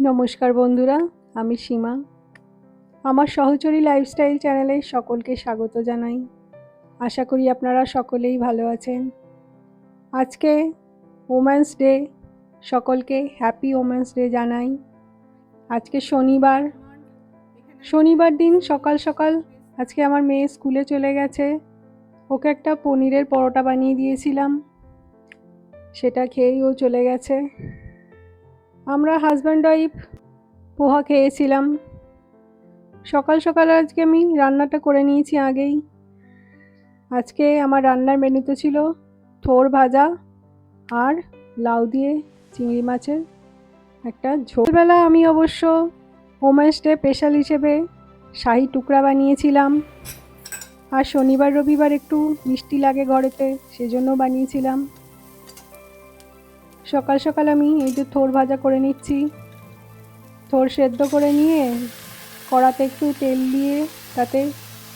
নমস্কার বন্ধুরা, আমি সীমা। আমার সহচরী লাইফস্টাইল চ্যানেলে সকলকে স্বাগত জানাই। আশা করি আপনারা সকলেই ভালো আছেন। আজকে ওমেন্স ডে সকলকে হ্যাপি ওমেন্স ডে জানাই। আজকে শনিবার। শনিবার দিন সকাল সকাল আজকে আমার মেয়ে স্কুলে চলে গেছে। ওকে একটা পনিরের পরোটা বানিয়ে দিয়েছিলাম। সেটা খেয়েই ও চলে গেছে। আমরা হাজব্যান্ড ওয়াইফ পোহা খেয়েছিলাম। সকাল সকাল আজকে আমি রান্নাটা করে নিয়েছি আগেই। আজকে আমার রান্নার মেনুতে ছিল থোর ভাজা আর লাউ দিয়ে চিংড়ি মাছের একটা ঝোলবেলা আমি অবশ্য ওমেন্স ডে স্পেশাল হিসেবে শাহি টুকরা বানিয়েছিলাম আর শনিবার, রবিবার একটু মিষ্টি লাগে ঘরেতে, সেজন্য বানিয়েছিলাম। সকাল সকাল আমি এই যে থোর ভাজা করে নিচ্ছি। থোর সেদ্ধ করে নিয়ে কড়াতে একটু তেল দিয়ে তাতে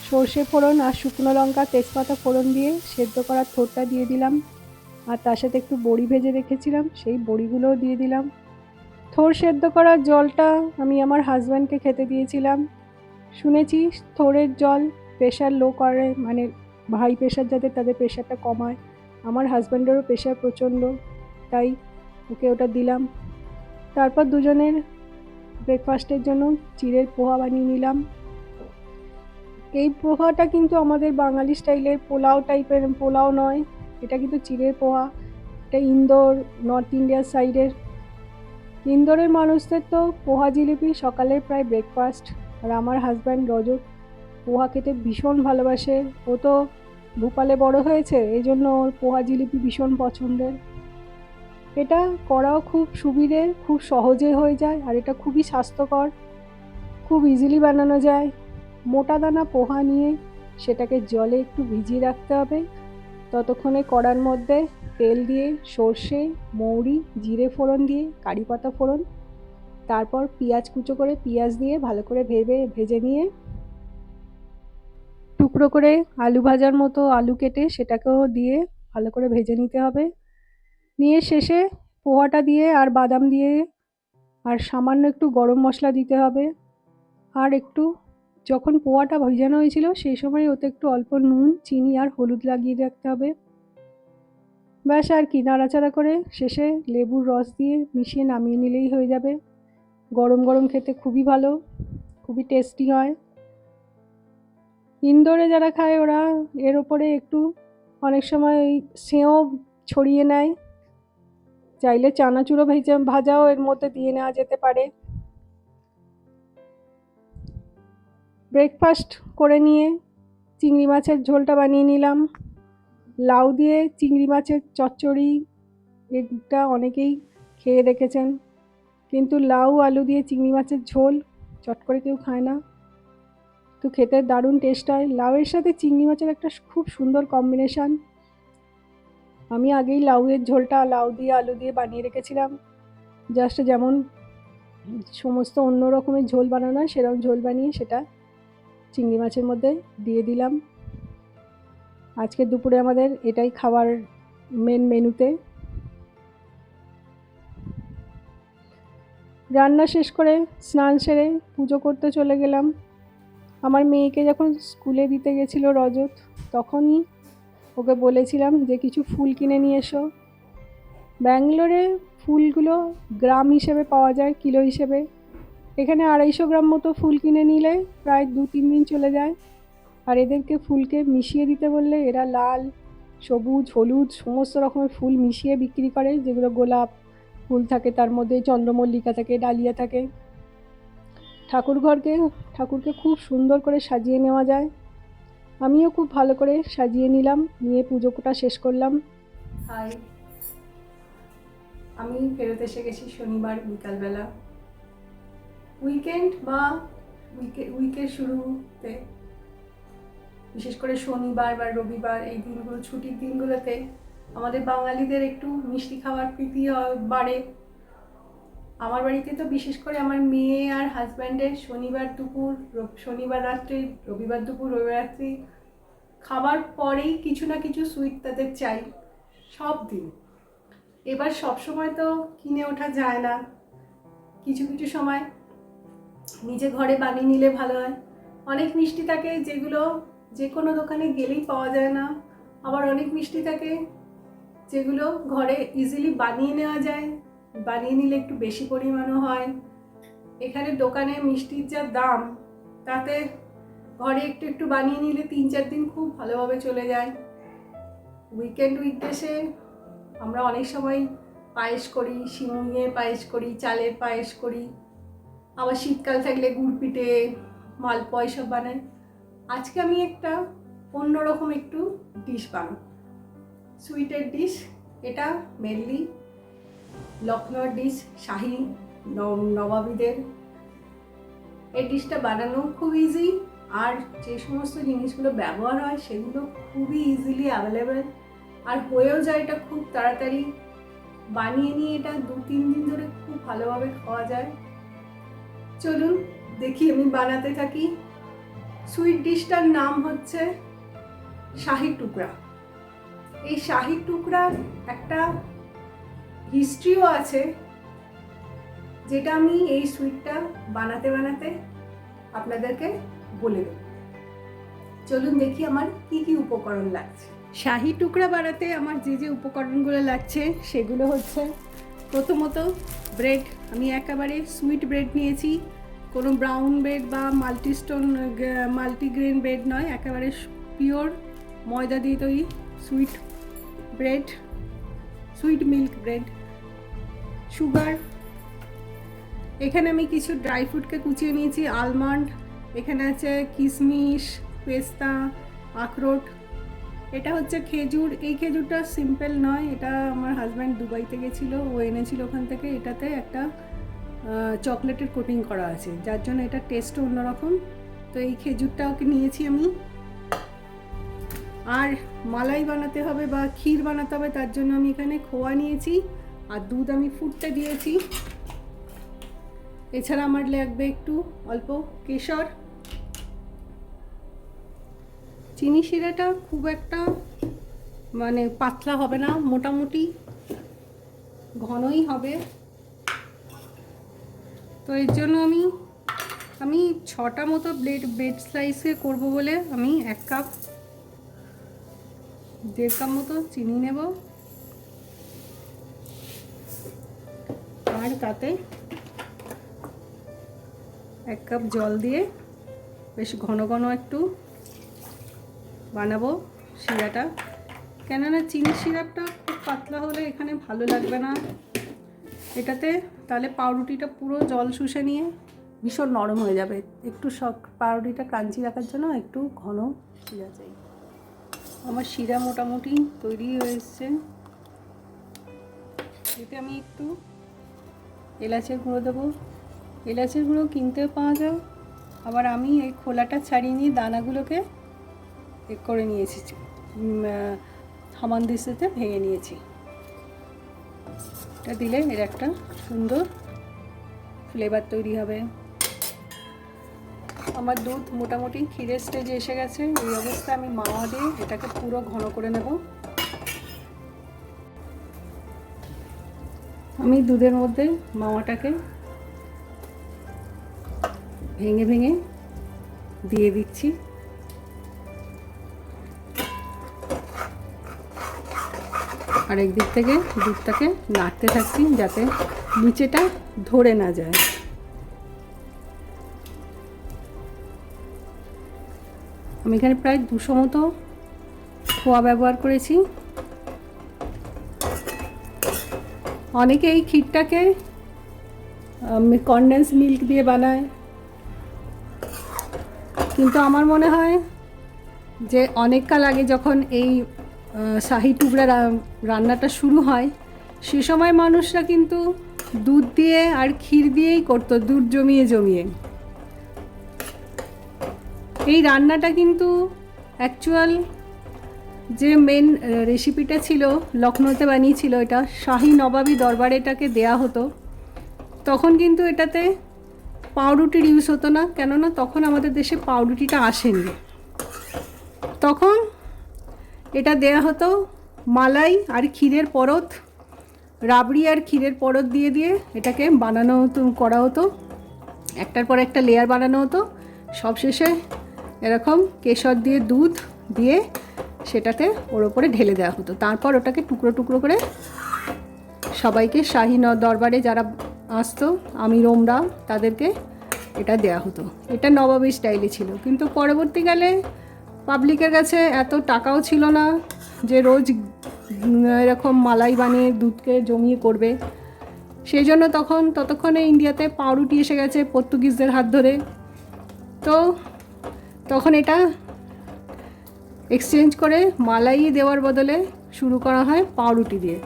সর্ষে ফোড়ন আর শুকনো লঙ্কা, তেজপাতা ফোড়ন দিয়ে সেদ্ধ করা থোরটা দিয়ে দিলাম। আর তার সাথে একটু বড়ি ভেজে রেখেছিলাম, সেই বড়িগুলোও দিয়ে দিলাম। থোর সেদ্ধ করার জলটা আমি আমার হাজব্যান্ডকে খেতে দিয়েছিলাম। শুনেছি থোরের জল প্রেশার লো করে মানে হাই প্রেশার যাতে তাদের প্রেশারটা কমায়। আমার হাজব্যান্ডেরও প্রেশার প্রচণ্ড। তাই ওকে ওটা দিলাম। তারপর দুজনের ব্রেকফাস্টের জন্য চিড়ের পোহা বানিয়ে নিলাম। এই পোহাটা কিন্তু আমাদের বাঙালি স্টাইলের পোলাও টাইপের পোলাও নয়, এটা কিন্তু চিড়ের পোহা। এটা ইন্দোর নর্থ ইন্ডিয়ার সাইডের ইন্দোরের মানুষদের তো পোহা জিলিপি সকালের প্রায় ব্রেকফাস্ট আর আমার হাজব্যান্ড রজত পোহা খেতে ভীষণ ভালোবাসে। ও তো ভোপালে বড় হয়েছে এই জন্য ওর পোহা জিলিপি ভীষণ পছন্দের। এটা করাও খুব সুবিধে, খুব সহজে হয়ে যায় আর এটা খুবই স্বাস্থ্যকর, খুব ইজিলি বানানো যায়। মোটা দানা পোহা নিয়ে সেটাকে জলে একটু ভিজিয়ে রাখতে হবে। ততক্ষণে কড়ার মধ্যে তেল দিয়ে সর্ষে, মৌরি, জিরে ফোড়ন দিয়ে কারি পাতা ফোড়ন, তারপর পেঁয়াজ কুচো করে পেঁয়াজ দিয়ে ভালো করে ভেবে, ভেজে নিয়ে টুকরো করে আলু ভাজার মতো আলু কেটে সেটাকেও দিয়ে ভালো করে ভেজে নিতে হবে। নিয়ে শেষে পোহাটা দিয়ে আর বাদাম দিয়ে আর সামান্য একটু গরম মশলা দিতে হবে। আর একটু যখন পোহাটা ভেজানো হয়েছিল সেই সময় ওতে একটু অল্প নুন, চিনি আর হলুদ লাগিয়ে রাখতে হবে। ব্যাস আর কি, নাড়াচাড়া করে শেষে লেবুর রস দিয়ে মিশিয়ে নামিয়ে নিলেই হয়ে যাবে। গরম গরম খেতে খুবই ভালো, খুবই টেস্টি হয়। ইন্দোরে যারা খায় ওরা এর ওপরে একটু অনেক সময় ওই সেও ছড়িয়ে নেয়। চাইলে চানাচুরো ভেজে, ভাজাও এর মধ্যে দিয়ে নেওয়া যেতে পারে। ব্রেকফাস্ট করে নিয়ে চিংড়ি মাছের ঝোলটা বানিয়ে নিলাম। লাউ দিয়ে চিংড়ি মাছের চচ্চড়ি, এটা অনেকেই খেয়ে দেখেছেন। কিন্তু লাউ, আলু দিয়ে চিংড়ি মাছের ঝোল চট করে কেউ খায় না। তো খেতে দারুণ টেস্ট হয়। লাউয়ের সাথে চিংড়ি মাছের একটা খুব সুন্দর কম্বিনেশান আমি আগেই লাউয়ের ঝোলটা লাউ দিয়ে, আলু দিয়ে বানিয়ে রেখেছিলাম। জাস্ট যেমন সমস্ত অন্য রকমের ঝোল বানানো সেরকম ঝোল বানিয়ে সেটা চিংড়ি মাছের মধ্যে দিয়ে দিলাম। আজকে দুপুরে আমাদের এটাই খাবার মেন মেনুতে রান্না শেষ করে স্নান সেরে পুজো করতে চলে গেলাম। আমার মেয়েকে যখন স্কুলে দিতে গেছিল রজত, তখনই ওকে বলেছিলাম যে কিছু ফুল কিনে নিয়ে এসো। ব্যাঙ্গালোরে ফুলগুলো গ্রাম হিসেবে পাওয়া যায়, কিলো হিসেবে। এখানে আড়াইশো গ্রাম মতো ফুল কিনে নিলে প্রায় দু তিন দিন চলে যায়। আর এদেরকে ফুলকে মিশিয়ে দিতে বললে এরা লাল, সবুজ, হলুদ, সমস্ত রকমের ফুল মিশিয়ে বিক্রি করে, যেগুলো গোলাপ ফুল থাকে তার মধ্যে, চন্দ্রমল্লিকা থাকে, ডালিয়া থাকে। ঠাকুর ঘরকে ঠাকুরকে খুব সুন্দর করে সাজিয়ে নেওয়া যায়। আমিও খুব ভালো করে সাজিয়ে নিলাম, নিয়ে পুজোটা শেষ করলাম। হাই। আমি ফেরত এসে গেছি শনিবার বিকালবেলা। উইকেন্ড বা উইকে, উইকের শুরুতে, বিশেষ করে শনিবার বা রবিবার এই দিনগুলো, ছুটির দিনগুলোতে আমাদের বাঙালিদের একটু মিষ্টি খাওয়ার প্রীতি বাড়ে। আমার বাড়িতে তো বিশেষ করে আমার মেয়ে আর হাজব্যান্ডের শনিবার দুপুর শনিবার রাত্রে, রবিবার দুপুর, রবিবার রাত্রি খাবার পরেই কিছু না কিছু সুইট তাদের চাই, সব দিন এবার সব সময় তো কিনে ওঠা যায় না। কিছু কিছু সময় নিজে ঘরে বানিয়ে নিলে ভালো হয়। অনেক মিষ্টি থাকে যেগুলো যে কোনো দোকানে গেলেই পাওয়া যায় না। আবার অনেক মিষ্টি থাকে যেগুলো ঘরে ইজিলি বানিয়ে নেওয়া যায়। বানিয়ে নিলে একটু বেশি পরিমাণও হয়। এখানে দোকানে মিষ্টির যা দাম, তাতে ঘরে একটু একটু বানিয়ে নিলে তিন চার দিন খুব ভালোভাবে চলে যায়। উইকেন্ড উইকডেসে আমরা অনেক সময় পায়েস করি শিমুইয়ের পায়েস করি, চালের পায়েস করি। আবার শীতকাল থাকলে গুড় পিঠে মালপোয়া এসব বানাই। আজকে আমি একটা অন্যরকম একটু ডিশ বানাবো সুইটের ডিশ এটা মেনলি লখনৌর ডিশ শাহি নবাবীদের। এই ডিশটা বানানো খুব ইজি আর যে সমস্ত জিনিসগুলো ব্যবহার হয় সেগুলো খুবই ইজিলি অ্যাভেলেবেল আর হয়েও যায় এটা খুব তাড়াতাড়ি। বানিয়ে নিয়ে এটা দু, তিন দিন ধরে খুব ভালোভাবে খাওয়া যায়। চলুন দেখি আমি বানাতে থাকি। সুইট ডিশটার নাম হচ্ছে শাহি টুকরা। এই শাহি টুকরার একটা হিস্ট্রিও আছে, যেটা আমি এই সুইটটা বানাতে বানাতে আপনাদেরকে বলে দেব। চলুন দেখি আমার কি কি উপকরণ লাগছে। শাহি টুকরা বানাতে আমার যে যে উপকরণগুলো লাগছে, সেগুলো হচ্ছে প্রথমত ব্রেড। আমি একেবারে সুইট ব্রেড নিয়েছি, কোনো ব্রাউন ব্রেড বা মাল্টিস্টোন, মাল্টিগ্রেন ব্রেড নয়, একেবারে পিওর ময়দা দিয়ে তৈরি sweet bread, sweet milk bread. Sugar. এখানে আমি কিছু ড্রাই ফ্রুটকে কুচিয়ে নিয়েছি, আলমন্ড, এখানে আছে কিশমিশ পেস্তা, আখরোট। এটা হচ্ছে খেজুর। এই খেজুরটা সিম্পল নয়, এটা আমার হাজব্যান্ড দুবাইতে গেছিল, ও এনেছিল ওখান থেকে। এটাতে একটা চকলেটের কোটিং করা আছে, যার জন্য এটা টেস্টও অন্যরকম। তো এই খেজুরটাও নিয়েছি আমি। আর মালাই বানাতে হবে বা ক্ষীর বানাতে হবে, তার জন্য আমি এখানে খোয়া নিয়েছি। আর দুধ আমি ফুটতে দিয়েছি। এছাড়া আমার লাগবে একটু অল্প কেশর। চিনি শিরাটা খুব একটা মানে পাতলা হবে না, মোটামুটি ঘনই হবে। তো এর জন্য আমি আমি ছটা মতো ব্লেড, ব্রেড স্লাইসে করব বলে আমি এক কাপ, দেড় কাপ মতো চিনি নেব। আর তাতে এক কাপ জল দিয়ে বেশ ঘন ঘন একটু বানাবো শিরাটা। কেননা চিনি সিরাপটা খুব পাতলা হলে এখানে ভালো লাগবে না। এটাতে তাহলে পাউরুটিটা পুরো জল শুষে নিয়ে ভীষণ নরম হয়ে যাবে। একটু শক পাউরুটিটা ক্রাঞ্চি রাখার জন্য একটু ঘন শিরা চাই। আমার শিরা মোটামুটি তৈরি হয়ে এসছে। এতে আমি একটু এলাচের গুঁড়ো দেবো। এলাচের গুঁড়ো কিনতেও পাওয়া যায় আবার আমি এই খোলাটা ছাড়িয়ে নিয়ে দানাগুলোকে করে নিয়েছি হামানদিস্তিতে ভেঙে নিয়েছি। এটা দিলে এর একটা সুন্দর ফ্লেভার তৈরি হবে। আমার দুধ মোটামুটি ক্ষীরের স্টেজে এসে গেছে। এই অবস্থায় আমি মাওয়া দিয়ে এটাকে পুরো ঘন করে নেব। আমি দুধের মধ্যে মাওয়াটাকে ভেঙে ভেঙে দিয়ে দিচ্ছি। আর একদিক থেকে দুধটাকে নাড়তে থাকছি যাতে নিচেটা ধরে না যায়। আমি এখানে প্রায় দুশো মতো খোয়া ব্যবহার করেছি। অনেকে এই ক্ষীরটাকে কনডেন্স মিল্ক দিয়ে বানায়। কিন্তু আমার মনে হয় যে অনেককাল আগে যখন এই শাহি টুকরা রান্নাটা শুরু হয়, সে সময় মানুষরা কিন্তু দুধ দিয়ে আর ক্ষীর দিয়েই করতো, দুধ জমিয়ে জমিয়ে। এই রান্নাটা কিন্তু অ্যাকচুয়াল যে মেন রেসিপিটা ছিল লখনৌতে বানিয়েছিল এটা, শাহী নবাবী দরবারে এটাকে দেয়া হতো। তখন কিন্তু এটাতে পাউরুটির ইউজ হতো না, কেননা তখন আমাদের দেশে পাউরুটিটা আসেনি। তখন এটা দেয়া হতো মালাই আর ক্ষীরের পরত, রাবড়ি আর ক্ষীরের পরত দিয়ে দিয়ে এটাকে বানানো হতো, করা হতো। একটার পর একটা লেয়ার বানানো হতো। সবশেষে এরকম কেশর দিয়ে, দুধ দিয়ে সেটাতে ওর ওপরে ঢেলে দেওয়া হতো। তারপর ওটাকে টুকরো টুকরো করে সবাইকে শাহী দরবারে যারা আসতো আমি রোমরা তাদেরকে এটা দেয়া হতো। এটা নবাবী স্টাইলে ছিল। কিন্তু পরবর্তীকালে পাবলিকের কাছে এত টাকাও ছিল না যে রোজ এরকম মালাই বানিয়ে দুধকে জমিয়ে করবে। সেই জন্য তখন, ততক্ষণে ইন্ডিয়াতে পাউরুটি এসে গেছে পর্তুগিজদের হাত ধরে। তো তখন এটা এক্সচেঞ্জ করে মালাই দেওয়ার বদলে শুরু করা হয় পাউরুটি দিয়ে।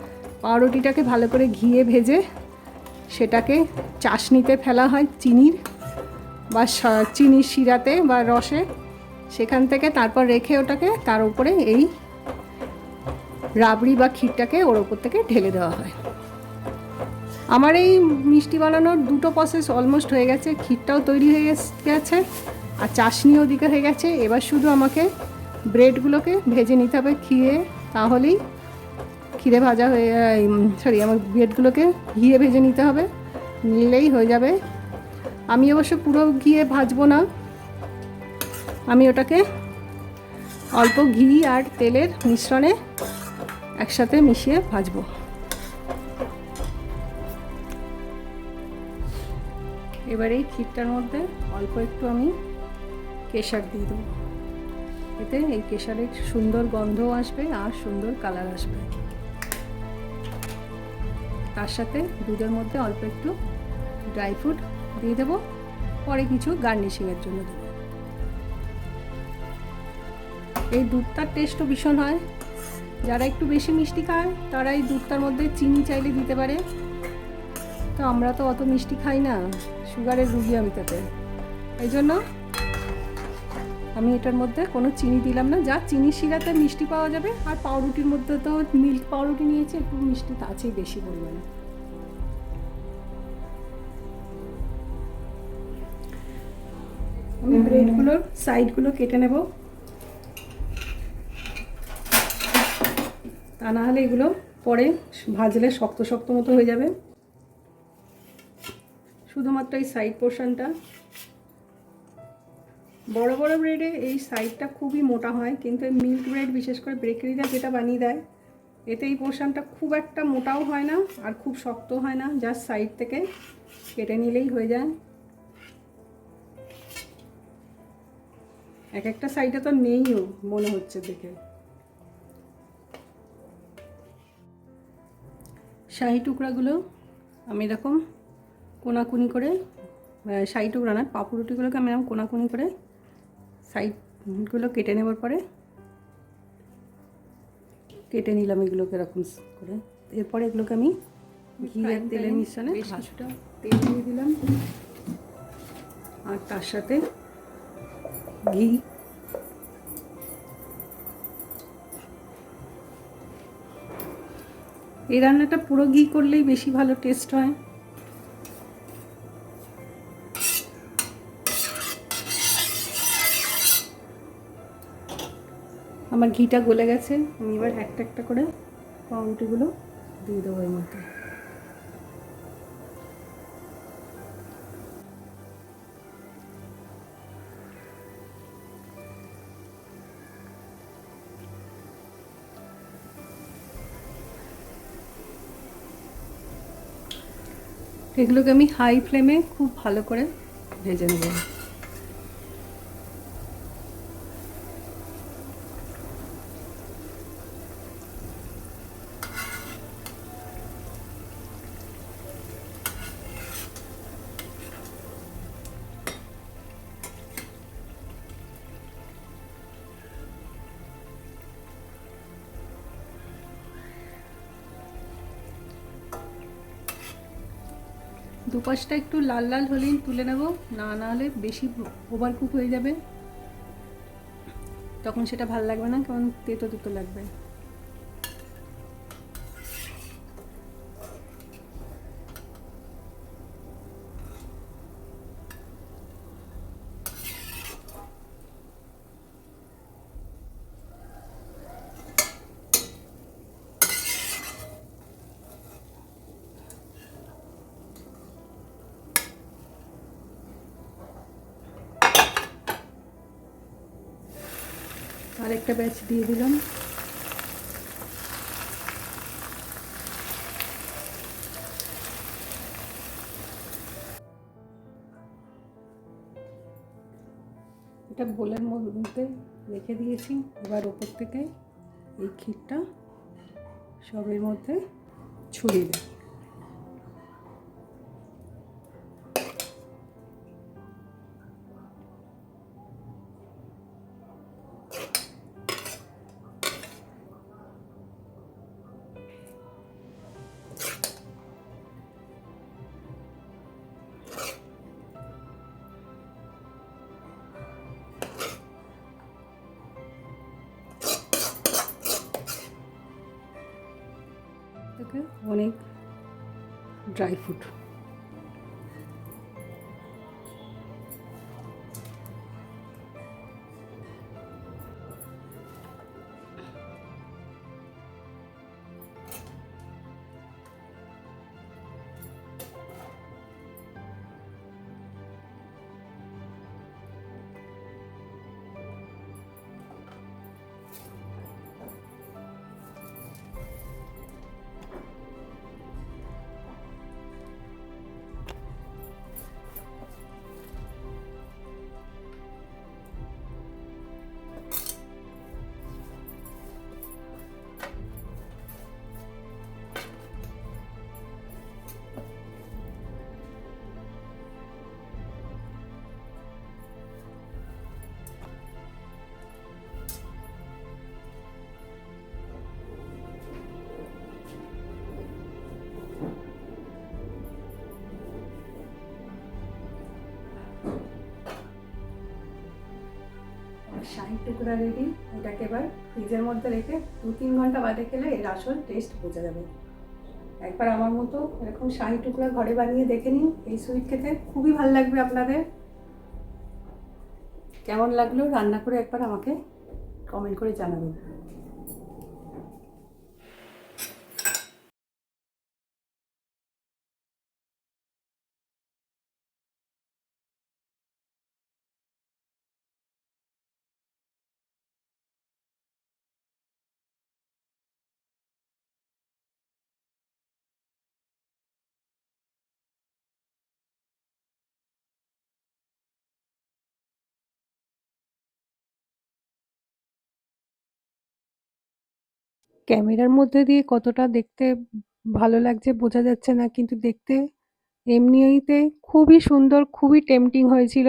পাউরুটিটাকে ভালো করে ঘিয়ে ভেজে সেটাকে চাশনিতে ফেলা হয় চিনির বা চিনির শিরাতে বা রসে। সেখান থেকে তারপর রেখে ওটাকে তার উপরে এই রাবড়ি বা ক্ষীরটাকে ওর ওপর থেকে ঢেলে দেওয়া হয়। আমার এই মিষ্টি বানানোর দুটো প্রসেস অলমোস্ট হয়ে গেছে। ক্ষীরটাও তৈরি হয়ে গেছে, আর চাশনিও দিকে হয়ে গেছে। এবার শুধু আমাকে ব্রেডগুলোকে ভেজে নিতে হবে ক্ষীরে তাহলেই ক্ষীরে ভাজা হয়ে সরি আমার ব্রেডগুলোকে ঘিয়ে ভেজে নিতে হবে, নিলেই হয়ে যাবে। আমি অবশ্য পুরো ঘিয়ে ভাজবো না। আমি ওটাকে অল্প ঘি আর তেলের মিশ্রণে একসাথে মিশিয়ে ভাজবো। এবার এই ক্ষীরটার মধ্যে অল্প একটু আমি কেশর দিয়ে দেবো। এতে এই কেশারের সুন্দর গন্ধও আসবে আর সুন্দর কালার আসবে। তার সাথে দুধের মধ্যে অল্প একটু ড্রাই ফ্রুট দিয়ে দেবো, পরে কিছু গার্নিশিংয়ের জন্য দেবো। এই দুধটার টেস্টও ভীষণ হয়। যারা একটু বেশি মিষ্টি খায় তারা এই দুধটার মধ্যে চিনি চাইলে দিতে পারে। তো আমরা তো অত মিষ্টি খাই না, সুগারের রুগী আমি তাতে। এই জন্য আমি এটার মধ্যে কোনো চিনি দিলাম না। যা চিনি শিরাতে মিষ্টি পাওয়া যাবে আর পাউরুটির মধ্যে তো মিল্ক পাউরুটি নিয়েছি একটু মিষ্টি তো আছেই বেশি পরিমাণে। আমি ব্রেডগুলোর সাইডগুলো কেটে নেব। তা না হলে এগুলো পরে ভাজলে শক্ত শক্ত মতো হয়ে যাবে। শুধুমাত্র এই সাইড পোর্শনটা বড় বড় ব্রেডে এই সাইডটা খুবই মোটা হয়, কিন্তু এই মিল্ক ব্রেড বিশেষ করে বেকারিরা যেটা বানিয়ে দেয়, এতে এই পোর্শনটা খুব একটা মোটাও হয় না আর খুব শক্ত হয় না জাস্ট সাইড থেকে কেটে নিলেই হয়ে যায়। এক একটা সাইডে তো নেইও মনে হচ্ছে দেখে। শাহি টুকরাগুলো আমি এরকম কোনাকুনি করে শাহি টুকরা না পাপুরুটিগুলোকে আমি এরকম কোনাকুনি করে সাইডগুলো কেটে নেবার পরে কেটে নিলাম এগুলোকে এরকম করে। এরপরে এগুলোকে আমি ঘি আর তেলের মিশ্রণে কিছুটা তেল দিয়ে দিলাম। আর তার সাথে ঘি। এই রান্নাটা পুরো ঘি করলেই বেশি ভালো টেস্ট হয়। আমার ঘিটা গলে গেছে, আমি এবার একটা একটা করে পাউরুটিগুলো দিয়ে দেবো এর মধ্যে। এগুলোকে আমি হাই ফ্লেমে খুব ভালো করে ভেজে নেব। দুপাশটা একটু লাল লাল হলেই তুলে নেব। না না হলে বেশি ওভার কুক হয়ে যাবে। তখন সেটা ভালো লাগবে না, কারণ তেতো তেতো লাগবে। আরেকটা ব্যাচ দিয়ে দিলাম। এটা বোলের মধ্যে রেখে দিয়েছি। এবার ওপর থেকে এই ক্ষীরটা সবের মধ্যে ছড়িয়ে দেব। অনেক ড্রাই ফ্রুট। টুকরা রেডি এটাকে এবার ফ্রিজের মধ্যে রেখে দু তিন ঘণ্টা বাদে খেলে এর আসল টেস্ট বোঝা যাবে। একবার আমার মতো এরকম শাহি টুকরা ঘরে বানিয়ে দেখে নিন, এই সুইট খেতে। খুবই ভালো লাগবে আপনাদের। কেমন লাগল? রান্না করে একবার আমাকে কমেন্ট করে জানাবেন। ক্যামেরার মধ্যে দিয়ে কতটা দেখতে ভালো লাগছে বোঝা যাচ্ছে না। কিন্তু দেখতে এমনিতে খুবই সুন্দর, খুবই টেম্পটিং হয়েছিল।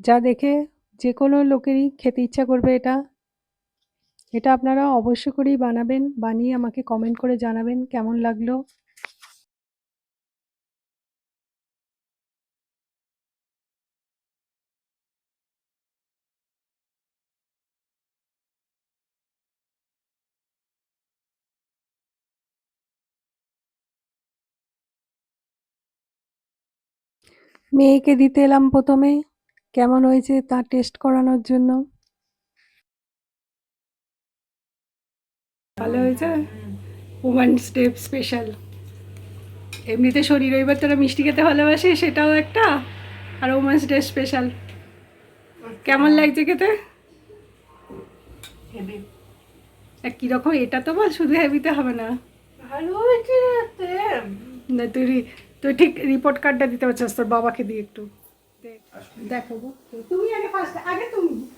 যা দেখে যে কোনো লোকেরই খেতে ইচ্ছা করবে এটা। এটা আপনারা অবশ্য করেই বানাবেন। বানিয়ে আমাকে কমেন্ট করে জানাবেন কেমন লাগল। মেয়েকে দিতে এলাম প্রথমে। কেমন হয়েছে তা টেস্ট করানোর জন্য? ভালো হয়েছে? উমেন্স ডে স্পেশাল এমনিতে শনি রবিবার তোরা মিষ্টি খেতে ভালোবাসে সেটাও একটা। আর উমেন্স ডে স্পেশাল কেমন লাগছে খেতে? কীরকম? এটা তো বল শুধু হেভিতে হবে না। ভালো হয়েছে না তুই তুই ঠিক রিপোর্ট কার্ডটা দিতে পারছিস তোর বাবাকে দিয়ে একটু। দে- দেখাবো তুমি আগে ফার্স্ট আগে তুমি।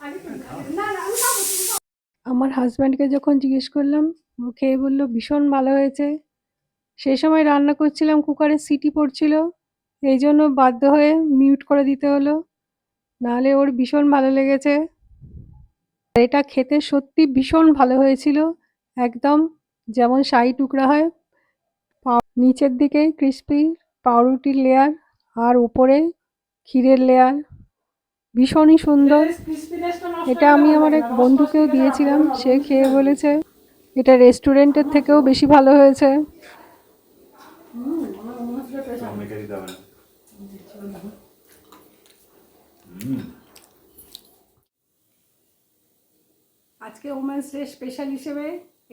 আগে তুমি। না না আমি খাব, তুমি খাও। আমার হাজব্যান্ডকে যখন জিজ্ঞেস করলাম ও খেয়ে বলল ভীষণ ভালো হয়েছে। সেই সময় রান্না করছিলাম কুকারে সিটি পড়ছিল। এই জন্য বাধ্য হয়ে মিউট করে দিতে হলো। নাহলে ওর ভীষণ ভালো লেগেছে। এটা খেতে সত্যি ভীষণ ভালো হয়েছিল। একদম যেমন শাহি টুকরা হয় নিচের দিকে ক্রিস্পি পাউরুটির লেয়ার আর উপরে ক্ষীরের লেয়ার। ভীষণই সুন্দর। এটা আমি আমার এক বন্ধুকেও দিয়েছিলাম, সে খেয়ে বলেছে, এটা রেস্টুরেন্টের থেকেও বেশি ভালো হয়েছে। আজকে ওমেন্স ডে স্পেশাল হিসেবে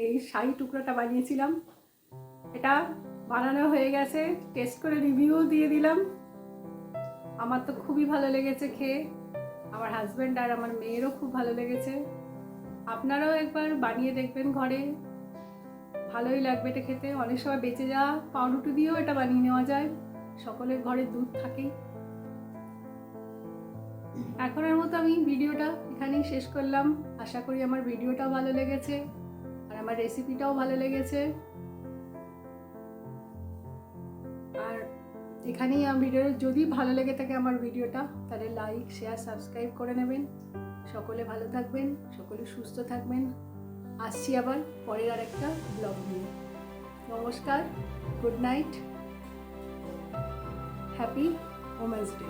এই শাড়ি টুকরাটা বানিয়েছিলাম। এটা বানানো হয়ে গেছে। টেস্ট করে রিভিউ দিয়ে দিলাম। আমার তো খুবই ভালো লেগেছে খেয়ে। আমার হাজব্যান্ড আর আমার মেয়েরও খুব ভালো লেগেছে। আপনারাও একবার বানিয়ে দেখবেন ঘরে। ভালোই লাগবে এটা খেতে। অনেক সময় বেঁচে যাওয়া পাউরুটি দিয়েও এটা বানিয়ে নেওয়া যায়। সকলের ঘরে দুধ থাকেই এখনের মতো আমি ভিডিওটা এখানেই শেষ করলাম। আশা করি আমার ভিডিওটা ভালো লেগেছে। আর আমার রেসিপিটাও ভালো লেগেছে। এখানেই আমার ভিডিও, যদি ভালো লেগে থাকে আমার ভিডিওটা, তাহলে লাইক শেয়ার সাবস্ক্রাইব করে নেবেন। সকলে ভালো থাকবেন, সকলে সুস্থ থাকবেন। আসছি আবার পরের আর একটা ব্লগ নিয়ে। নমস্কার good night happy women's day